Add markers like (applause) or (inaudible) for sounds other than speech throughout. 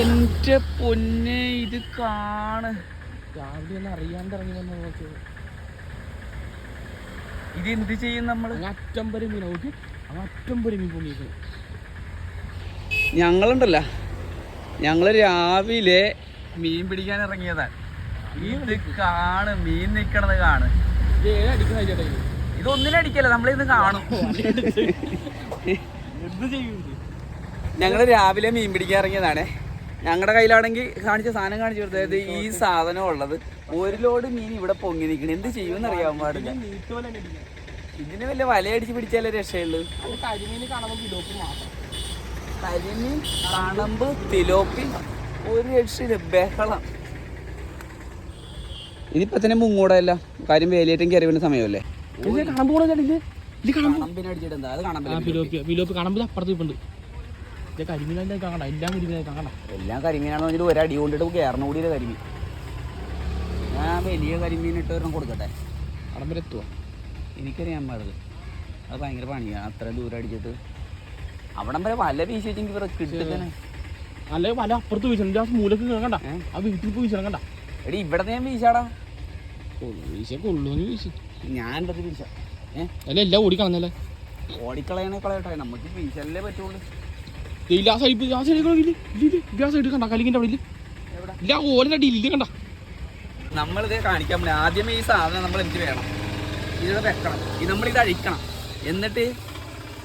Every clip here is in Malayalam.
എന്റെ പൊന്നെ ഇത് കാണ്. രാവിലെ ഒന്നും അറിയാണ്ട് ഇറങ്ങി വന്ന നോക്കി. ഇത് എന്ത് ചെയ്യും നമ്മൾ അങ്ങ് അറ്റം വരെ മീൻ നോക്കി. അങ്ങ് അറ്റം വരെ മീൻ പൊങ്ങിയിരിക്കുന്നു ഞങ്ങളുണ്ടല്ല. ഞങ്ങൾ രാവിലെ മീൻ പിടിക്കാൻ ഇറങ്ങിയതാണ് ഇത് കാണ് മീൻ നിക്കണത് കാണ്. ഇത് ഏത് അടിക്കുന്ന ചേട്ടാ ഇത് ഇതൊന്നിനും അടിക്കല്ല നമ്മളിന്ന് കാണും. (laughs) എന്ത് ചെയ്യും ഞങ്ങൾ ഞങ്ങൾ രാവിലെ മീൻ പിടിക്കാൻ ഇറങ്ങിയതാണേ. ഞങ്ങളുടെ കയ്യിലാണെങ്കിൽ കാണിച്ച സാധനം കാണിച്ചു കൊടുത്തത് ഈ സാധനം ഉള്ളത്. ഒരു ലോഡ് മീൻ ഇവിടെ പൊങ്ങി നിൽക്കണം എന്ത് ചെയ്യുമെന്ന് അറിയാൻ പാടില്ല. ഇതിന് വല്ല വലയടിച്ച് പിടിച്ചാലേ രക്ഷയുള്ളൂ. കരിമീൻ കണമ്പ് തിലോപ്പി ഒരു രക്ഷയില്ല ബഹളം. ഇതിപ്പോ തന്നെ മുങ്ങൂടല്ല കാര്യം വേലിയേറ്റം കയറി വീണ സമയമല്ലേ? ഇത് കണമ്പ് കൂടെ കണമ്പിനടിച്ചിട്ടുണ്ട് അത് ആ കണമ്പിൽ അപ്പുറത്ത് ഇപ്പുണ്ട് ഇത് കരിമീനെ കാണണ്ട എല്ലാം കരിമീനെ കാണണ്ട എല്ലാം കരിമീനാണെന്ന് പറഞ്ഞിട്ട് ഒരടി കൊണ്ടിട്ട് കയറണ കൂടി കരിമീൻ. ഞാൻ വലിയ കരിമീൻ ഇട്ട് ഒരെണ്ണം കൊടുക്കട്ടെ? കണമ്പിൽ എത്തുക എനിക്കറിയാൻ പാടില്ല അത്. ഭയങ്കര പണിയാണ് അത്ര ദൂരം അടിച്ചിട്ട്. അവിടെ വരെ വല വീശി വെച്ചെങ്കിൽ ഇവരെ കിട്ടുന്നേ അല്ലെ വല അപ്പുറത്ത് വീശണം ആ മൂലക്ക് കിടക്കണ്ട? ആ വീട്ടിൽ പോയി വീശണം കണ്ട. എടി ഇവിടെ ഞാൻ വീശാടാ. വീശ കൊള്ളുവെങ്കിൽ വീശി. ഞാൻ എന്റെ വീശാം. ഏഹ് അല്ല എല്ലാം ഓടിക്കളഞ്ഞല്ലേ? ഓടിക്കളയണേ കളയട്ടെ. നമുക്ക് വീശല്ലേ പറ്റുള്ളൂ. ഇല്ല ആ സൈഡ് ആ സൈഡ് ഇല്ല ഇല്ല ആ സൈഡ് കണ്ട കലിങ്ങിന്റെ അവിടെ ഇല്ല? ഇല്ല ഓലിന്റെ അടിയിൽ ഇല്ല കണ്ട? നമ്മളിത് കാണിക്കാൻ പറ്റില്ല. ആദ്യമേ ഈ സാധനം നമ്മൾ എന്ത് വേണം? ഇത് വെക്കണം. ഇത് നമ്മളിത് അഴിക്കണം. എന്നിട്ട്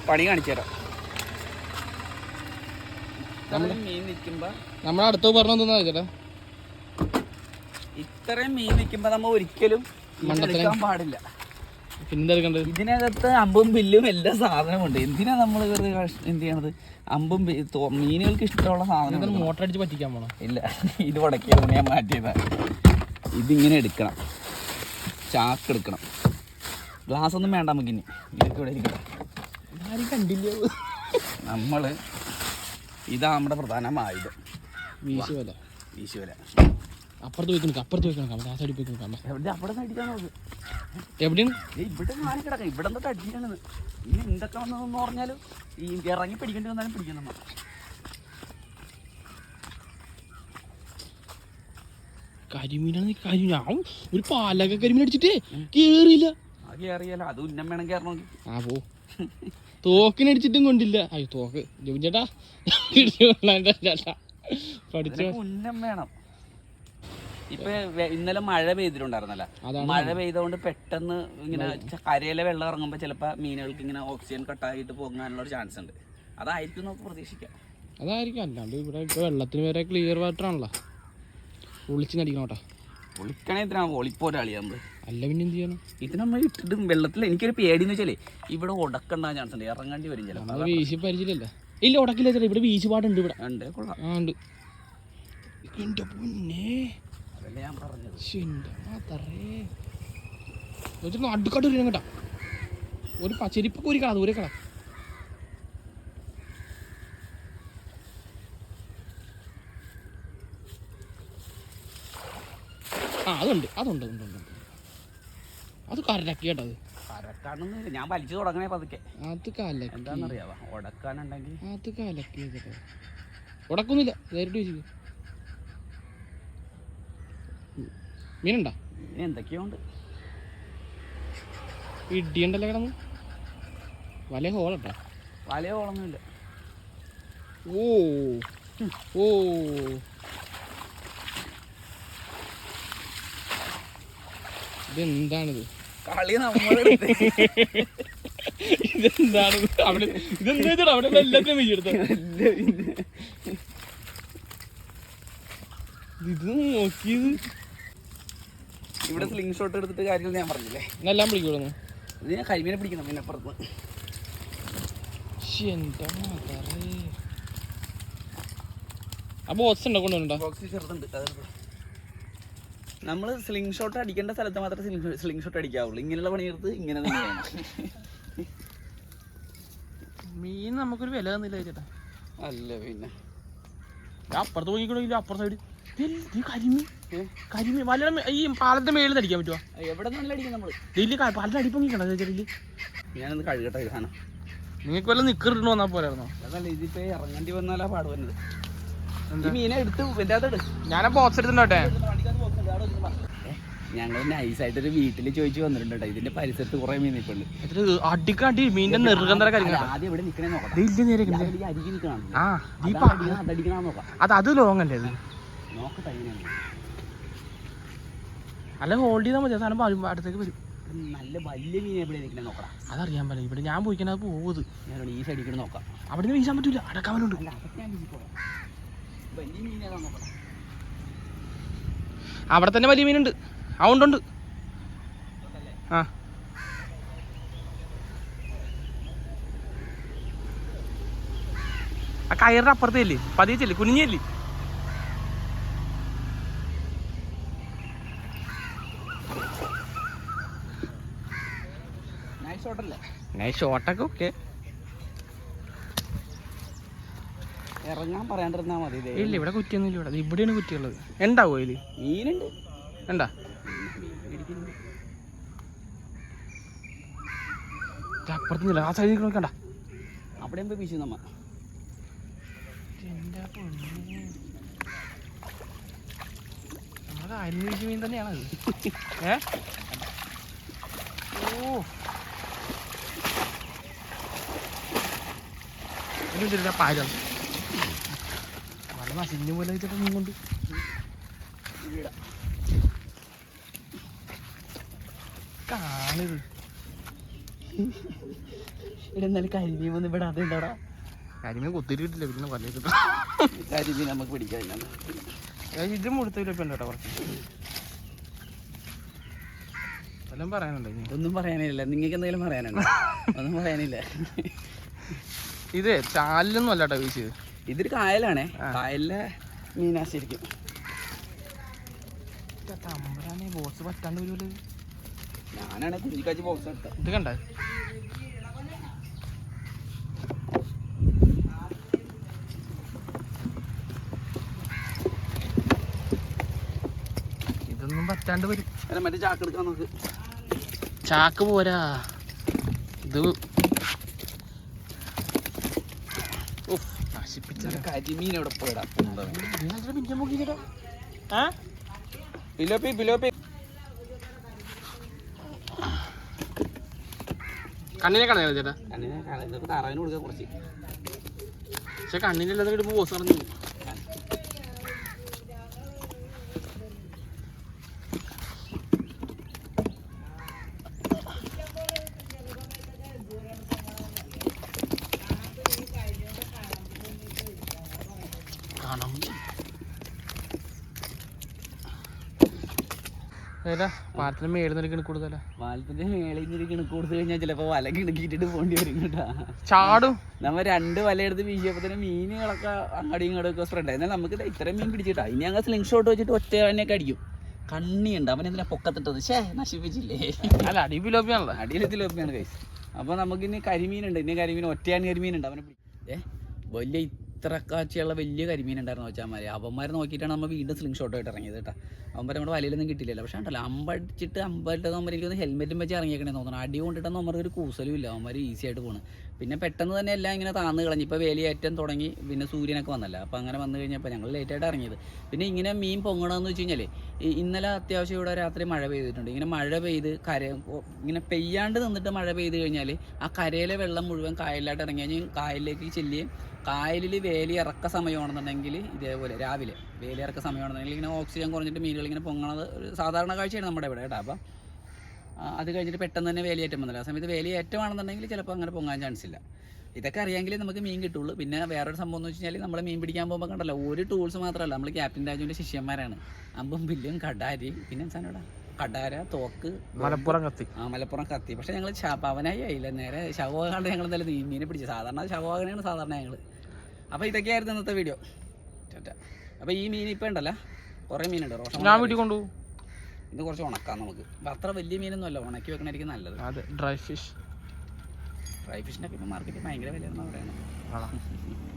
പണി കാണിച്ചു തരാം. ഇത്രയും മീൻ നിൽക്കുമ്പോ നമ്മളെ അടുത്ത് പറഞ്ഞു തന്നാ ചേട്ടാ ഇത്രയും മീൻ നിൽക്കുമ്പോൾ നമ്മൾ ഒരിക്കലും എടുക്കാൻ പാടില്ല. പിന്നെ എടുക്കേണ്ടത്? ഇതിനകത്ത് അമ്പും ബില്ലും എല്ലാ സാധനവും ഉണ്ട് എന്തിനാ നമ്മൾ വെറുതെ കഷ്- എന്ത് ചെയ്യണത്? അമ്പും മീനുകൾക്ക് ഇഷ്ടമുള്ള സാധനം മോട്ടർ അടിച്ച് പറ്റിക്കാൻ പോണോ. ഇല്ല (laughs) ഇത് ഉടക്കിയത് ഞാൻ മാറ്റിയതാ. ഇതിങ്ങനെ എടുക്കണം. ചാക്ക് എടുക്കണം. ഗ്ലാസ് ഒന്നും വേണ്ട നമുക്ക് ഇനി. ഇതൊക്കെ ഇവിടെ ഇരിക്കണം ആരും കണ്ടില്ല നമ്മൾ ഇതാ നമ്മുടെ പ്രധാനമായത് വീശുവല വീശുവല അപ്പുറത്ത് പോയി നിൽക്കാം അപ്പുറത്ത് പോയി നിൽക്കാം ആ സൈഡിൽ പോയി നിൽക്കാം എവിടെ? അവിടെ അടിക്കാൻ നോക്ക്. എവിടെയാണ്? ഇവിടെ കിടക്കാം ഇവിടെ ഇനി എന്തൊക്കെ വന്നതെന്ന് പറഞ്ഞാൽ ഈ ഇറങ്ങി പിടിക്കേണ്ടി വന്നാലും പിടിക്കണം നമ്മൾ കരിമീനാണ് കരിമീൻ. ഞാൻ ഒരു പാലക കരിമീൻ അടിച്ചിട്ട് കേറിയില്ല. അത് ഉന്നം വേണം കയറണമെങ്കിൽ ആ പോ. തോക്കിനടിച്ചിട്ടും കൊണ്ടില്ല. അയ്യോ തോക്ക്. ജോബിൻ ചേട്ടാ. പഠിച്ചു ഉന്നം വേണം. ഇപ്പൊ ഇന്നലെ മഴ പെയ്തിട്ടുണ്ടായിരുന്നല്ലോ? മഴ പെയ്തുകൊണ്ട് പെട്ടെന്ന് ഇങ്ങനെ കരയിലെ വെള്ളം ഇറങ്ങുമ്പോൾ ചിലപ്പോൾ മീനുകൾക്ക് ഇങ്ങനെ ഓക്സിജൻ കട്ടായിട്ട് പോകാനുള്ള ഒരു ചാൻസ് ഉണ്ട്. അതായിരിക്കും നമുക്ക് പ്രതീക്ഷിക്കാം. അതായിരിക്കും. അല്ലാണ്ട് ഇവിടെ ഇപ്പൊ വെള്ളത്തിന് വരെ ക്ലിയർ വാട്ടർ ആണല്ലോ. ഒളിച്ച് നടിക്കണം കേട്ടോ ഒളിക്കണേ അല്ല പിന്നെ എന്ത് ചെയ്യണം? ഇത് നമ്മൾ ഇട്ടിട്ട് വെള്ളത്തിൽ എനിക്കൊരു പേടിയെന്ന് വെച്ചാലേ ഇവിടെ ഉടക്കണ്ട ചാൻസ് ഉണ്ട്. ഇറങ്ങേണ്ടി വരും ചിലപ്പോൾ വീശി പരിചയമില്ല ഇല്ല ഉടക്കില്ല ചേട്ടാ ഇവിടെ വീശുപാടുണ്ട് ഇവിടെ. ഉണ്ട് കൊള്ളാം. ആ ഉണ്ട്. എന്റെ പൊന്നേ. എന്റെ മാതറേ. ഒരു കേട്ടാ ഒരു പച്ചരിപ്പൊക്കെ ഒരു കട ദൂരെ കട ആ അതുണ്ട് അതുണ്ട് ഉണ്ട് ഉണ്ട്. അത് കരക്കി കേട്ടോ അത്. കറക്കാനൊന്നുമില്ല ഞാൻ വലിച്ചു തുടങ്ങണേ പതുക്കെ. അത് കലക്കി. എന്താണെന്നറിയാവോ? ഉടക്കാനുണ്ടെങ്കിൽ അത് കലക്കി ഉടക്കൊന്നുമില്ല നേരിട്ട് വെച്ചു മീനുണ്ടാ? ഇനി എന്തൊക്കെയോ ഉണ്ട് ഇടിയുണ്ടല്ലോ കിടന്ന് വല ഹോളട്ടാ വല ഹോളൊന്നുമില്ല ഓ ഓ. ഇതെന്താണിത്? കളി ഇതെന്താണ്? അവിടെ ഇതെന്താ? അവിടെ എല്ലാത്തിനും വീഴ്ച ഇത്? നോക്കിയത്? ഇവിടെ സ്ലിംഗ് ഷോട്ട് എടുത്തിട്ട് കാര്യങ്ങൾ ഞാൻ പറഞ്ഞില്ലേ? എന്നെല്ലാം പിടിക്കുന്നു ഇത് ഞാൻ കരിമീനെ പിടിക്കണം പിന്നെ അപ്പുറത്ത് നമ്മൾ ബോക്സ് ഉണ്ടോ? ചെറുതുണ്ട്. അതെടുത്ത് നമ്മൾ സ്ലിംഗ് ഷോട്ട് അടിക്കേണ്ട സ്ഥലത്ത് മാത്രമേ സ്ലിംഗ് സ്ലിംഗ് ഷോട്ട് അടിക്കാവുള്ളൂ. ഇങ്ങനെയുള്ള പണിയെടുത്ത് ഇങ്ങനെ തന്നെയാണ് മീൻ നമുക്കൊരു വില തന്നില്ല ചേട്ടാ? അല്ല പിന്നെ. അപ്പുറത്ത് പോയിക്കണമെങ്കിൽ അപ്പുറത്തെ സൈഡ് കരിമീൻ. കരിമീൻ വല്ല ഈ പാലത്തിന്റെ മേളിൽ നിന്ന് അടിക്കാൻ പറ്റുമോ എവിടെ നമ്മൾ വലിയ പാലത്തിന്റെ അടിപ്പൊങ്ങിക്കണോ ചേച്ചി ഞാനൊന്ന് കഴുകട്ടെ സാധനം നിങ്ങൾക്ക് വല്ല നിക്കറിട്ട് വന്നാൽ പോരായിരുന്നോ? അതല്ല ഇതിപ്പോ ഇറങ്ങേണ്ടി വന്നാലാ പാട് വരുന്നത്. ഈ മീനെ എടുത്ത് ബോക്സ് എടുത്തിട്ടോട്ടെ ഞങ്ങൾ നൈസായിട്ടൊരു വീട്ടിൽ ചോദിച്ചു വന്നിട്ടുണ്ട് കേട്ടോ. ഇതിന്റെ പരിസരത്ത് കുറെ മീൻ നിൽപ്പുണ്ട് ഇതിൽ അടിക്കടി മീനിന്റെ നെറുകം തര അല്ല, കരിക്കണം ആദ്യം ഇവിടെ നിക്കണേ നോക്കാം. ഇല്ല നേരെ ഇല്ല. ഈ അല്ല ഹോൾഡ് ചെയ്താൽ മതി. സാധനം വരും അടുത്തേക്ക് വരും. നല്ല വലിയ മീൻ എവിടെ നിൽക്കണേ നോക്കണം അതറിയാൻ പറ്റില്ല ഇവിടെ ഞാൻ പോയിക്കാൻ അത് പോകുന്നത് ഞാൻ ഈ സൈഡിൽ കൂടെ നോക്കാം. അവിടെ നിന്ന് വീശാൻ പറ്റൂല. വീശിക്കോളാം. വലിയ മീൻ അവിടെ തന്നെ വലിയ മീനുണ്ട്. ആ ഉണ്ട് ഉണ്ട്. ആ. ആ കയറിന് അപ്പുറത്തേ ഇല്ലേ പതിയെ ചെല്ലേ? കുനിഞ്ഞല്ലേ? ഞാൻ ഷോട്ടൊക്കെ ഓക്കെ ഇറങ്ങാൻ പറയാണ്ടിരുന്നാ മതി ഇല്ല ഇവിടെ കുറ്റിയൊന്നും ഇല്ല ഇവിടെ. ഇവിടെയാണ് കുറ്റിയുള്ളത്. ഉണ്ടാവോ ഇതിൽ മീനുണ്ട്. ഉണ്ടാ ഇരിക്കുന്നു. അപ്പുറത്ത് നില്ല. ആ സൈഡിൽ നോക്കണ്ട. അവിടെ എന്തോ വീശു നമ്മ? നമ്മുടെ കായലിൽ വീശിയ മീൻ തന്നെയാണ് (laughs) ഏ? ഓ. ഇതിന്റെ പാരം നല്ല നസിഞ്ഞ പോലെ വെച്ചിട്ട് കൊണ്ട്. കാണിത് ഇവിടെ എന്നാലും കരിമീൻ വന്ന് ഇവിടെ അത് ഉണ്ടോടാ കരിമീൻ കൊത്തിരി കിട്ടില്ല പിന്നെ പല കരിമീൻ നമുക്ക് പിടിക്കാൻ ഇതും മുഴുത്തില്ല ഇപ്പം കേട്ടോ കുറച്ച്? എല്ലാം പറയാനുണ്ടോ ഇതൊന്നും പറയാനില്ല. നിങ്ങൾക്ക് എന്തെങ്കിലും പറയാനുണ്ടോ? ഒന്നും പറയാനില്ല. ഇത് ചാലിലൊന്നും അല്ല കേട്ടോ വീശിയത് ഇതൊരു കായലാണേ. കായലിലെ മീനാ ശരിക്കും തമ്പരാനെ ബോസ് പറ്റാണ്ട് വരുമല്ലോ ഞാനാണ് കുഞ്ഞിക്കാച്ചി ബോക്സ് എടുത്തത് ഇത് കണ്ട? ഇതൊന്നും പറ്റാണ്ട് വരും. മറ്റേ ചാക്ക് എടുക്കാൻ നോക്ക്. ചാക്ക് പോരാ. ഇത് കരിമീൻ പോയിടാ പിലോപ്പി പിലോപ്പി കണ്ണിനെ കളയാ ചേട്ടാ? കണ്ണിനെ ഇതൊക്കെ തറവിന് കൊടുക്കുക കുറച്ച്. പക്ഷെ കണ്ണിന്റെ എല്ലാതും ബോസ് പറഞ്ഞു കാണാം ഏതാ? പാലത്തിന് മേളിൽ നിൽക്കണ കൂടുതലാ? വാലത്തിന്റെ മേളിൽ നിന്ന് കിണക്ക് കഴിഞ്ഞാൽ ചിലപ്പോ വല കിണക്കിട്ടിട്ട് പോണ്ടി വരും കേട്ടാ. ചാടും. നമ്മ രണ്ട് വല എടുത്ത് വീശിയപ്പോ മീനുകളൊക്കെ അങ്ങോട്ടും ഇങ്ങോട്ടും ഒക്കെ സ്പ്രെഡ് എന്നാൽ നമുക്ക് ദേ ഇത്രയും മീൻ പിടിച്ചിട്ടാ. ഇനി ഞങ്ങൾ സ്ലിംഗ് ഷോട്ട് വെച്ചിട്ട് ഒറ്റ തന്നെയൊക്കെ അടിക്കും. കണ്ണിയുണ്ട് അവൻ എന്തിനാ പൊക്കത്തിട്ടത്? ഷേ നശിപ്പിച്ചില്ലേ? അല്ല അടിയിൽ ലോപ്പിയാണല്ലോ അടിയിലെത്തി ലോപ്പിയാണ് കൈസ് അപ്പൊ നമുക്ക് ഇനി കരിമീനുണ്ട്. ഇനി കരിമീൻ ഒറ്റയാണ് കരിമീനുണ്ട്. അവനെ ഏഹ് വലിയ ഇത്ര കാച്ചിയുള്ള വലിയ കരിമീൻ ഉണ്ടായിരുന്നു വെച്ചാൽ മതി അവന്മാരെ നോക്കിയിട്ടാണ് നമ്മൾ വീണ്ടും സ്ലിംഗ് ഷോട്ട് ആയിട്ട് ഇറങ്ങിയത് കേട്ടോ അവന്മാർ നമ്മുടെ വലയിലൊന്നും കിട്ടില്ലല്ലോ പക്ഷേ ഉണ്ടല്ലോ അമ്പടിച്ചിട്ട് അമ്പട്ട് നമ്മൾ എനിക്കൊന്ന് ഹെൽമെറ്റും വെച്ച് ഇറങ്ങിയേക്കണേ തോന്നുന്നു. അടി കൊണ്ടിട്ടൊന്നും അവർക്ക് ഒരു കൂസലും ഇല്ല. അവന്മാർ ഈസി ആയിട്ട് പോണ്. പിന്നെ പെട്ടെന്ന് തന്നെ എല്ലാം ഇങ്ങനെ താന്ന് കളഞ്ഞു. ഇപ്പോൾ വേലിയേറ്റം തുടങ്ങി പിന്നെ സൂര്യനൊക്കെ വന്നല്ലോ. അപ്പോൾ അങ്ങനെ വന്നു കഴിഞ്ഞപ്പോൾ ഞങ്ങൾ ലേറ്റായിട്ട് ഇറങ്ങിയത്. പിന്നെ ഇങ്ങനെ മീൻ പൊങ്ങണമെന്ന് വെച്ച് കഴിഞ്ഞാൽ ഇന്നലെ അത്യാവശ്യം ഇവിടെ രാത്രി മഴ പെയ്തിട്ടുണ്ട്. ഇങ്ങനെ മഴ പെയ്ത് കര ഇങ്ങനെ പെയ്യാണ്ട് നിന്നിട്ട് മഴ പെയ്ത് കഴിഞ്ഞാൽ ആ കരയിലെ വെള്ളം മുഴുവൻ കായലിലായിട്ട് ഇറങ്ങി കഴിഞ്ഞാൽ കായലിലേക്ക് ചെല്ലുകയും കായലിൽ വേലി ഇറക്ക സമയമാണെന്നുണ്ടെങ്കിൽ ഇതേപോലെ രാവിലെ വേലി ഇറക്ക സമയമാണെന്നുണ്ടെങ്കിൽ ഇങ്ങനെ ഓക്സിജൻ കുറഞ്ഞിട്ട് മീനുകൾ ഇങ്ങനെ പൊങ്ങണത് ഒരു സാധാരണ കാഴ്ചയാണ് നമ്മുടെ ഇവിടെ കേട്ടോ. അപ്പം അത് കഴിഞ്ഞിട്ട് പെട്ടെന്ന് തന്നെ വേലിയേറ്റം വന്നില്ല? ആ സമയത്ത് വേലിയേറ്റമാണെന്നുണ്ടെങ്കിൽ ചിലപ്പോൾ അങ്ങനെ പൊങ്ങാൻ ചാൻസ് ഇല്ല. ഇതൊക്കെ അറിയാമെങ്കിൽ നമുക്ക് മീൻ കിട്ടുള്ളൂ. പിന്നെ വേറൊരു സംഭവം എന്ന് വെച്ച് കഴിഞ്ഞാൽ നമ്മൾ മീൻ പിടിക്കാൻ പോകുമ്പോൾ കണ്ടല്ലോ ഒരു ടൂൾസ് മാത്രമല്ല നമ്മൾ ക്യാപ്റ്റൻ രാജുവിന്റെ ശിഷ്യന്മാരാണ്. അമ്പും ബില്ലും കടാരി പിന്നെ സാധനം കടാര തോക്ക് മലപ്പുറം കത്തി. ആ മലപ്പുറം കത്തി. പക്ഷേ ഞങ്ങൾ പവനായി ആയില്ല. നേരെ ശവകാണ്ട് ഞങ്ങൾ എന്തായാലും മീനെ പിടിച്ചു. സാധാരണ ശവകാകനെയാണ് സാധാരണ ഞങ്ങൾ അപ്പോൾ ഇതൊക്കെയായിരുന്നു ഇന്നത്തെ വീഡിയോ അപ്പോൾ ഈ മീൻ ഇപ്പം ഉണ്ടല്ലോ. കുറേ മീനുണ്ട്. റോഷൻ ഞാൻ വീട്ടിൽ കൊണ്ടുപോകും. ഇത് കുറച്ച് ഉണക്കാം നമുക്ക്. അപ്പം അത്ര വലിയ മീനൊന്നും അല്ല ഉണക്കി വെക്കണായിരിക്കും നല്ലത്. അതെ ഡ്രൈ ഫിഷ് ഡ്രൈ ഫിഷിനൊക്കെ ഇപ്പം മാർക്കറ്റിൽ ഭയങ്കര വിലയാണെന്നാണ് പറയുന്നത്. (laughs)